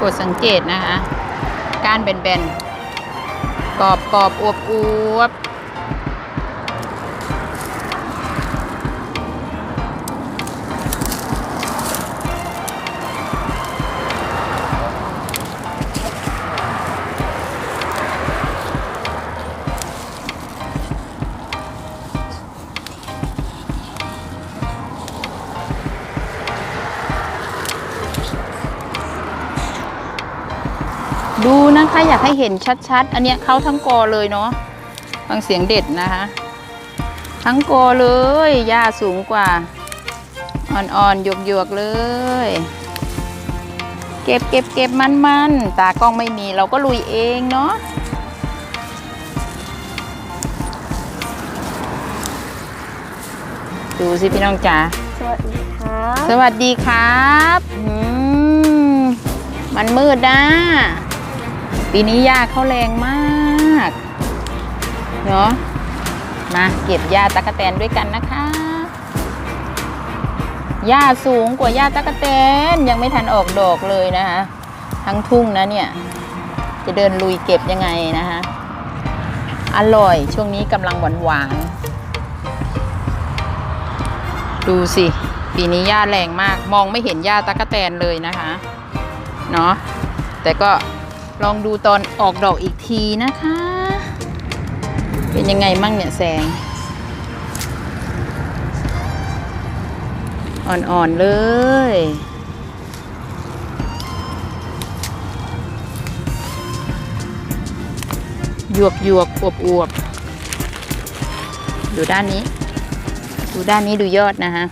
กดสังเกตนะคะ การแบนๆกรอบกรอบๆอวบอวบ ดูนะคะอยากให้เห็นชัดๆ อันเนี้ยเข้าทั้งกอเลยเนาะฟังเสียงเด็ดนะคะ ทั้งกอเลยหญ้าสูงกว่า อ่อนๆหยวกๆเลย เก็บเก็บเก็บมันมันๆตากล้องไม่มีเราก็ลุยเองเนาะดูสิพี่น้องจ๋าสวัสดีครับ สวัสดีครับ อืม มันมืดนะ ปีนี้หญ้าเขาแรงมากเนาะมาเก็บหญ้าตะกะแตนด้วยกันนะคะหญ้าสูงกว่าหญ้าตะกะแตนยังไม่ทันออกดอกเลยนะคะ ทั้งทุ่งนะเนี่ย จะเดินลุยเก็บยังไงนะคะ อร่อยช่วงนี้กำลังหวานหวานดูสิ ปีนี้หญ้าแรงมาก มองไม่เห็นหญ้าตะกะแตนเลยนะคะ เนาะแต่ก็ ลองดูตอนออกดอกอีกทีนะคะ เป็นยังไงมั่งเนี่ยแสง อ่อน ๆ เลยหยวกหยวกอวบอวบดูด้านนี้ ดูด้านนี้ดูยอดนะฮะ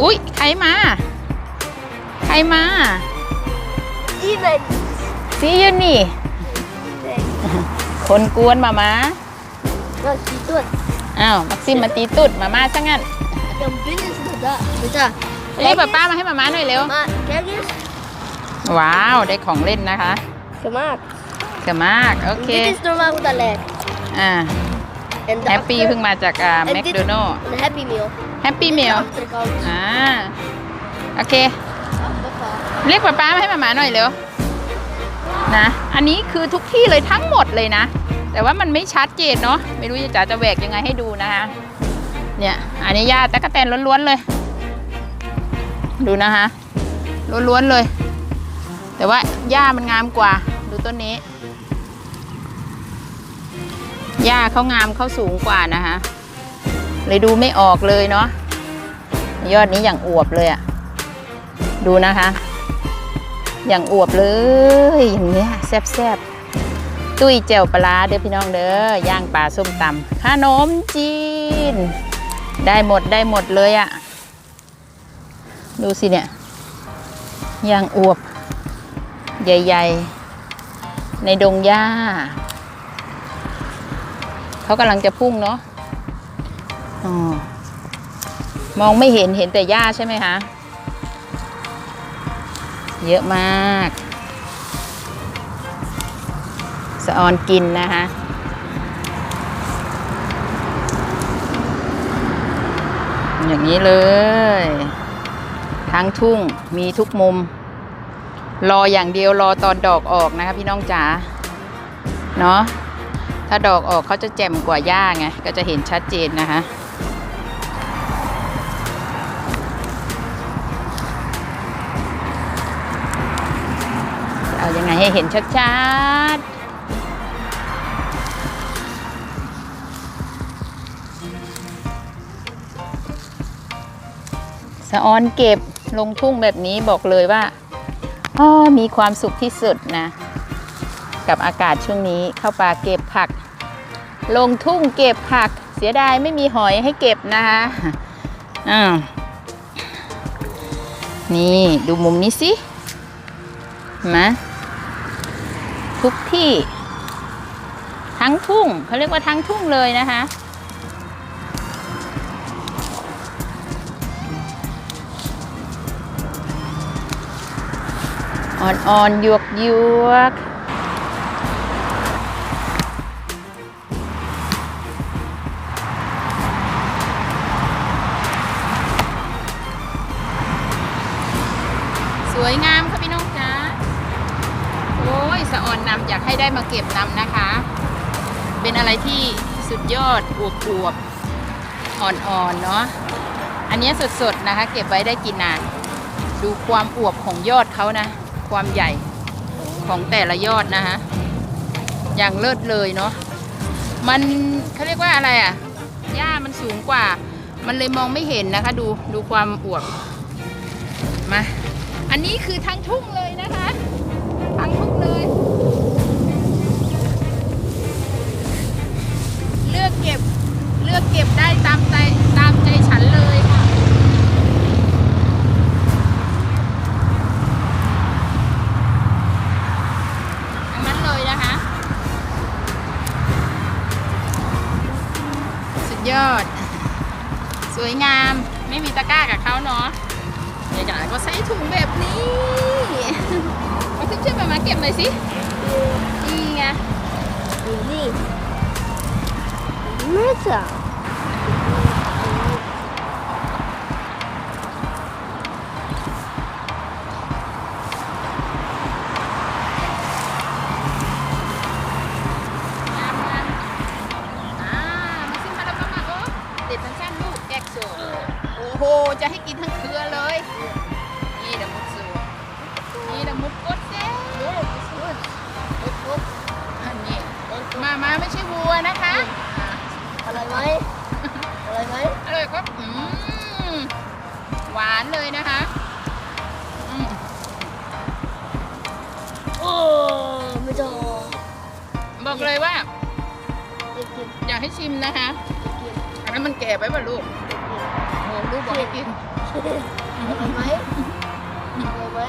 อุ๊ย ใครมา ใครมา อีเวนต์ซีอยืนนี่ คนกวนมามาก็คิดตัวอ้าวมักซิมมาตีตุดมามาซะงั้น ยังบินสุดอะไม่ใช่เรียกป้าป้ามาให้มามาหน่อยเร็ว มาแค่นี้ว้าว ได้ของเล่นนะคะสมากเก่งมาก โอเค Dit is normaal hoe dat lijkt. อ่า En de แฮปปี้ achter- เพิ่งมาจากอ่า En แม dit คโดนัล Een Happy Meal. แฮปปี้เมลอ่าโอเค เรียกป้าป้ามาให้มาหมาหน่อยเร็วนะ อันนี้คือทุกที่เลยทั้งหมดเลยนะ แต่ว่ามันไม่ชัดเจนเนาะไม่รู้จะจ๋าจะแหวกยังไงให้ดูนะคะเนี่ยอันนี้ย่าตะกะแตนล้วนๆเลย ดูนะคะล้วนๆเลย แต่ว่าหญ้ามันงามกว่า ดูต้นนี้หญ้าเขางามเขาสูงกว่านะคะ เลยดูไม่ออกเลยเนาะยอดนี้อย่างอวบเลยอะดูนะคะ อย่างอวบเลยอย่างเนี้ยแซ่บๆตุ้ยแจ่วปลาเด้อพี่น้องเด้อย่างปลาส้มตำขนมจีน ได้หมดได้หมดเลยอะดูสิเนี่ยอย่างอวบ ใหญ่ๆ ในดงหญ้าเขากำลังจะพุ่งเนาะ มองไม่เห็นเห็นแต่หญ้าใช่ไหมคะ เยอะมาก สะออนกินนะคะอย่างนี้เลย ทั้งทุ่งมีทุกมุม รออย่างเดียวรอตอนดอกออกนะคะพี่น้องจ๋าเนาะถ้าดอกออกเขาจะแจ่มกว่าหญ้าไงก็จะเห็นชัดเจนนะคะ ยังไงให้เห็นชัดๆสะออนเก็บลงทุ่งแบบนี้บอกเลยว่าอ๋อมีความสุขที่สุดนะ กับอากาศช่วงนี้เข้าป่าเก็บผัก ลงทุ่งเก็บผัก เสียดายไม่มีหอยให้เก็บนะคะอ้าวนี่ดูมุมนี้สิเห็นไหม ทุกที่ ทั้งทุ่งเขาเรียกว่าทั้งทุ่งเลยนะคะ อ่อนๆหยวกยวก ๆได้มาเก็บนำนะคะ เป็นอะไรที่สุดยอดอวบอวบอ่อนๆเนาะอันนี้สดๆนะคะ เก็บไว้ได้กินนาน ดูความอวบของยอดเขานะ ความใหญ่ของแต่ละยอดนะคะ อย่างเลิศเลยเนาะมันเขาเรียกว่าอะไรอะ่ะหญ้ามันสูงกว่า มันเลยมองไม่เห็นนะคะ ดูดูความอวบมาอันนี้คือทั้งทุ่งเลยนะคะ ทั้งทุ่งเลย เลือกเก็บเลือกเก็บได้ตามใจตามใจฉันเลยค่ะ ทั้งนั้นเลยนะคะ สุดย อด สวยงามไม่มีตะกร้ากับเขาเนาะเดี๋ยวจ๋าก็ใส่ถุงแบบนี้มาช่วยมามาเก็บหน่อยสินี่ไงอยู่นี่ไม่จ้ะง ไม่จอบอกเลยว่าเด็กกินอยากให้ชิมนะคะเด็กกินอันนั้นมันแก่ไปป่ะลูกโอ้ลูกบอกให้กินอะไรไหมอะไรไหม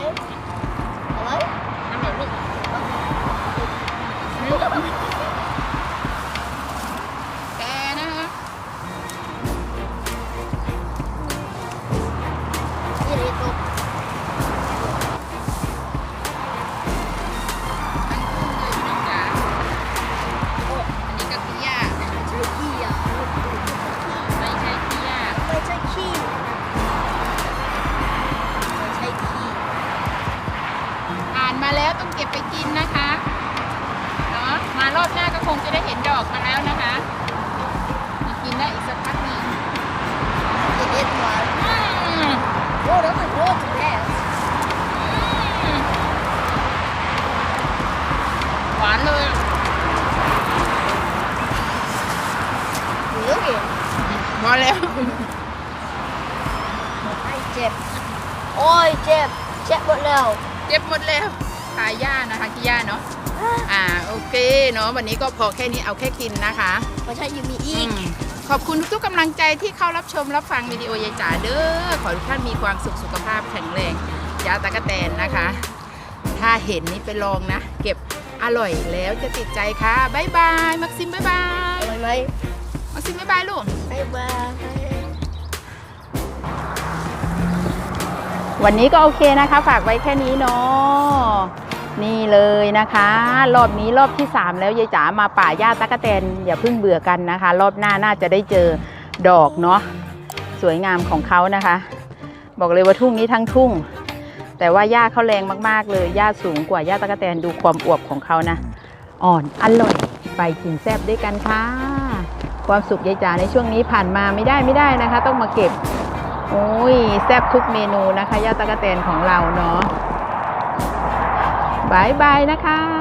ไอ้เจ็บ โอ้ยเจ็บ เจ็บหมดแล้ว เจ็บหมดแล้วขายย่านะคะขี้ย่าเนาะ อ่าโอเคเนาะวันนี้ก็พอแค่นี้เอาแค่กินนะคะไม่ใช่ยังมีอีอืกมขอบคุณทุกๆกำลังใจที่เข้ารับชมรับฟังวิดีโอยายจ๋าเด้อ ขอให้ทุกท่านมีความสุขสุขภาพแข็งแรงยาตะกะแตนนะคะ ถ้าเห็นนี่ไปลองนะ เก็บอร่อยแล้วจะติดใจค่ะ บ๊ายบาย มักซิมบ๊ายบายอะไรไหมมักซิมบ๊ายบายลูกบ๊ายบาย วันนี้ก็โอเคนะคะ ฝากไว้แค่นี้เนาะนี่เลยนะคะ รอบนี้รอบที่ 3 แล้วยายจ๋ามาป่าหญ้าตะกะแตนอย่าเพิ่งเบื่อกันนะคะ รอบหน้าน่าจะได้เจอดอกเนาะสวยงามของเขานะคะ บอกเลยว่าทุ่งนี้ทั้งทุ่ง แต่ว่าหญ้าเขาแรงมากๆเลยหญ้าสูงกว่าหญ้าตะกะแตนดูความอวบของเขานะอ่อนอร่อยไปกินแซบด้วยกันค่ะ ความสุขยายจ๋าในช่วงนี้ผ่านมาไม่ได้ไม่ได้นะคะ ต้องมาเก็บ อ้ยแซ่บทุกเมนูนะคะย่าตะกะแตนของเราเนาะบายบายนะคะ